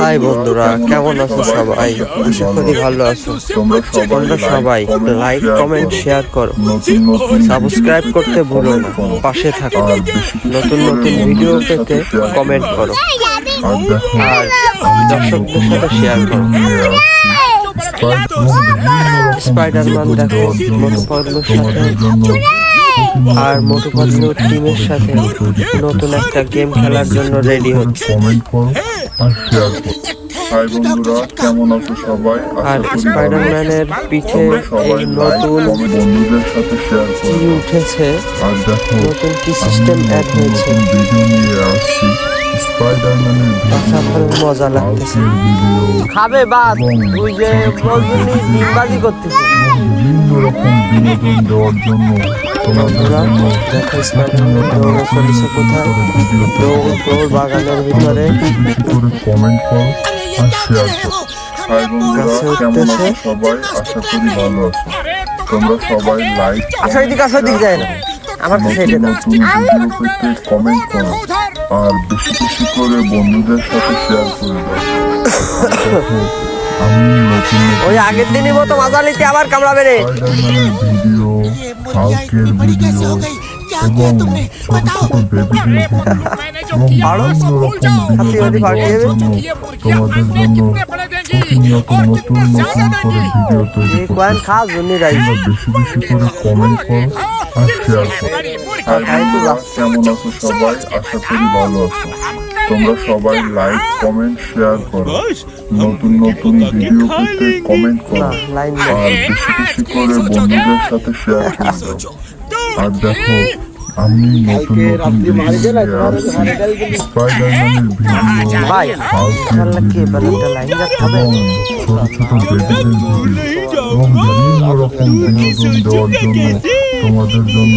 High বন্ধুরা কেমন আছো সবাই? আশা করি ভালো আছো? তোমরা সবাই লাইক কমেন্ট শেয়ার করো। সাবস্ক্রাইব করতে ভুলো না। পাশে থাকো। নতুন নতুন ভিডিও পেতে কমেন্ট করো। আর দর্শকদের সাথে শেয়ার করো। স্পাইডারম্যান দেখো মোটু পাতলুর সাথে আর মোটু পাতলুর টিমের সাথে নতুন একটা গেম খেলার জন্য রেডি হচ্ছে আর। স্পাইডারম্যানের পিঠে এই নতুন কি উঠেছে আর নতুন কি সিস্টেম অ্যাড হয়েছে মজা লাগতেছে খাবে বাদ ওই যে বলবি ডিমবাজি করতেছে বিভিন্ন রকম বিনোদন দেওয়ার জন্য বাগানের ভিতরে কমেন্ট করো আর শেয়ার করো সবাই আশা করি ভালো আছো তোমরা সবাই লাইক আসো এদিকে আসো এদিকে যায় না। আমার কাছে এটা দাও কমেন্ট করো। আর বেশি বেশি করে বন্ধুদের সাথে শেয়ার করে দাও। দেখো, আমি নতুন ওই আগের দিনই মতো মজা নিতে আবার কামড়াবে রে। ভিডিও কালকের ভিডিও এবং ছোট ছোট বেবিদের ভিডিও এবং বিভিন্ন রকম হাতি হাতি বিনোদন পাঠিয়ে দেওয়ার জন্য তোমাদের জন্য প্রতিনিয়ত নতুন নতুন করে ভিডিও তৈরি বেশি বেশি কমেন্ট করো আর শেয়ার করো। আর বন্ধুরা কেমন আছো সবাই? আশা করি ভালো আছো। তোমরা সবাই লাইক কমেন্ট শেয়ার করো। নতুন নতুন ভিডিও পেতে কমেন্ট করো। লাইন আর বেশি বেশি করে বন্ধুদের সাথে শেয়ার করে। আর দেখো আমি নতুন নতুন ভিডিও নিয়ে আসছি স্পাইডারম্যানের ভিডিও ভিডিও এবং ছোট ছোট বেবিদের ভিডিও এবং বিভিন্ন রকম বিনোদন দেওয়ার জন্য তোমাদের জন্য